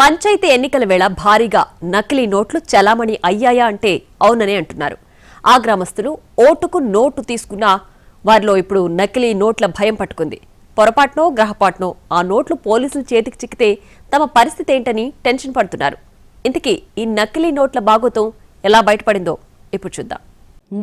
పంచాయతీ ఎన్నికల వేళ భారీగా నకిలీ నోట్లు చలామణి అయ్యాయా అంటే అవుననే అంటున్నారు. ఆ గ్రామస్తులు ఓటుకు నోటు తీసుకున్నా వారిలో ఇప్పుడు నకిలీ నోట్ల భయం పట్టుకుంది. పొరపాటునో గ్రహపాటునో ఆ నోట్లు పోలీసుల చేతికి చిక్కితే తమ పరిస్థితి ఏంటని టెన్షన్ పడుతున్నారు. ఇంతకీ ఈ నకిలీ నోట్ల బాగోతం ఎలా బయటపడిందో ఇప్పుడు చూద్దాం.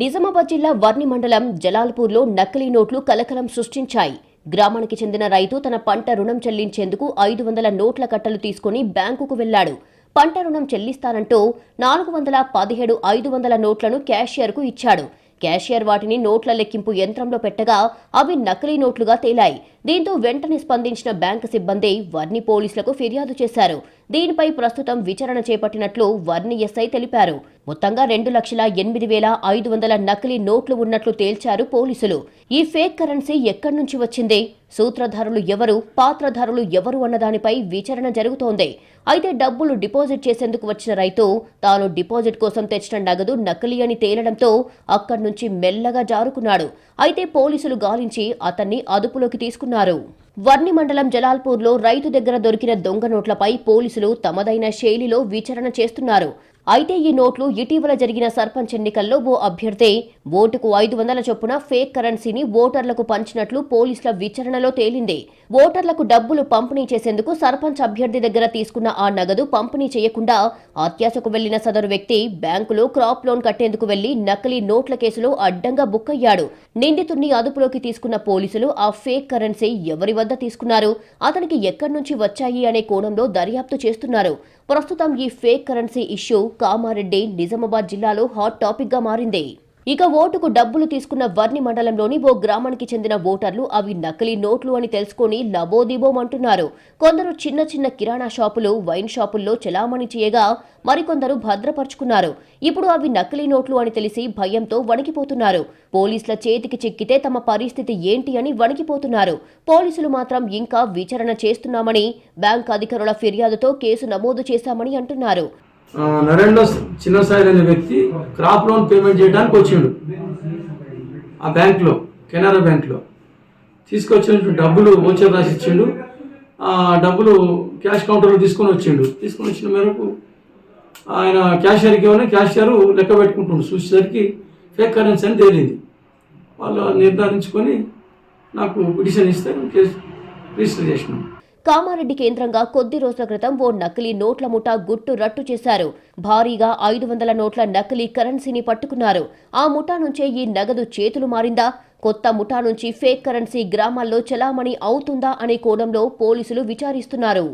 నిజామాబాద్ జిల్లా వర్ణి మండలం జలాల్పూర్లో నకిలీ నోట్లు కలకలం సృష్టించాయి. గ్రామానికి చెందిన రైతు తన పంట రుణం చెల్లించేందుకు ఐదు వందల నోట్ల కట్టలు తీసుకుని బ్యాంకుకు వెళ్ళాడు పంట రుణం చెల్లిస్తానంటూ నాలుగు వందల పదిహేడు ఐదు వందల నోట్లను క్యాషియర్కు ఇచ్చాడు. క్యాషియర్ వాటిని నోట్ల లెక్కింపు యంత్రంలో పెట్టగా అవి నకిలీ నోట్లుగా తేలాయి. దీంతో వెంటనే స్పందించిన బ్యాంకు సిబ్బంది వర్ని పోలీసులకు ఫిర్యాదు చేశారు. దీనిపై ప్రస్తుతం విచారణ చేపట్టినట్లు వర్ని ఎస్ఐ తెలిపారు. మొత్తంగా రెండు లక్షల ఎనిమిది వేల ఐదు వందల నకిలీ నోట్లు ఉన్నట్లు తేల్చారు పోలీసులు. ఈ ఫేక్ కరెన్సీ ఎక్కడి నుంచి వచ్చింది? సూత్రధారులు ఎవరు? పాత్రధారులు ఎవరు అన్నదానిపై విచారణ జరుగుతోంది. అయితే డబ్బులు డిపాజిట్ చేసేందుకు వచ్చిన రైతు తాను డిపాజిట్ కోసం తెచ్చిన నగదు నకిలీ అని తేలడంతో అక్కడి నుంచి మెల్లగా జారుకున్నాడు. అయితే పోలీసులు గాలించి అతన్ని అదుపులోకి తీసుకున్నారు. వర్ణి మండలం జలాల్పూర్లో రైతు దగ్గర దొరికిన దొంగ నోట్లపై పోలీసులు తమదైన శైలిలో విచారణ చేస్తున్నారు. అయితే ఈ నోట్లు ఇటీవల జరిగిన సర్పంచ్ ఎన్నికల్లో ఓ అభ్యర్థి. ఓటుకు ఐదు వందల చొప్పున ఫేక్ కరెన్సీని ఓటర్లకు పంచినట్లు పోలీసుల విచారణలో తేలింది. ఓటర్లకు డబ్బులు పంపిణీ చేసేందుకు సర్పంచ్ అభ్యర్థి దగ్గర తీసుకున్న ఆ నగదు పంపిణీ చేయకుండా అత్యాశకు వెళ్ళిన సదరు వ్యక్తి బ్యాంకులో క్రాప్ లోన్ కట్టేందుకు వెళ్ళి నకిలీ నోట్ల కేసులో అడ్డంగా బుక్ అయ్యాడు నిందితుడిని అదుపులోకి తీసుకున్న పోలీసులు ఆ ఫేక్ కరెన్సీ ఎవరి వద్ద తీసుకున్నారు? అతనికి ఎక్కడి నుంచి వచ్చాయి అనే కోణంలో దర్యాప్తు చేస్తున్నారు. ప్రస్తుతం ఈ fake currency issue Kamareddy Nizamabad జిల్లాలో హాట్ టాపిక్గా మారింది. ఇక ఓటుకు డబ్బులు తీసుకున్న వర్ణి మండలంలోని ఓ గ్రామానికి చెందిన ఓటర్లు అవి నకిలీ నోట్లు అని తెలుసుకుని లబోదిబోమంటున్నారు కొందరు చిన్న చిన్న కిరాణా షాపులు వైన్ షాపుల్లో చెలామణి చేయగా మరికొందరు భద్రపరుచుకున్నారు. ఇప్పుడు అవి నకిలీ నోట్లు అని తెలిసి భయంతో వణికిపోతున్నారు. పోలీసుల చేతికి చిక్కితే తమ పరిస్థితి ఏంటి అని వణికిపోతున్నారు. పోలీసులు మాత్రం ఇంకా విచారణ చేస్తున్నామని బ్యాంక్ అధికారుల ఫిర్యాదుతో కేసు నమోదు చేశామని అంటున్నారు. నరేంద్ర చిన్నసాయి అనే వ్యక్తి క్రాప్ లోన్ పేమెంట్ చేయడానికి వచ్చిండు. ఆ బ్యాంక్లో కెనరా బ్యాంక్లో. తీసుకొచ్చిన డబ్బులు ఓచర్ రాసి ఇచ్చిండు. ఆ డబ్బులు క్యాష్ కౌంటర్లో తీసుకొని వచ్చిండు. తీసుకొని వచ్చిన మేరకు ఆయన క్యాషియర్కి ఇవ్వని క్యాషియర్ లెక్క పెట్టుకుంటుండు. చూసేసరికి ఫేక్ కరెన్సీ అని తేలింది. వాళ్ళు నిర్ధారించుకొని నాకు పిటిషన్ ఇస్తే కేసు రిజిస్టర్ చేసినాం. కామారెడ్డి కేంద్రంగా కొద్ది రోజుల క్రితం ఓ నకిలీ నోట్ల ముఠా గుట్టు రట్టు చేశారు. భారీగా ఐదు వందల నోట్ల నకిలీ కరెన్సీని పట్టుకున్నారు. ఆ ముఠా నుంచే ఈ నగదు చేతులు మారిందా? కొత్త ముఠా నుంచి ఫేక్ కరెన్సీ గ్రామాల్లో చలామణి అవుతుందా అనే కోణంలో పోలీసులు విచారిస్తున్నారు.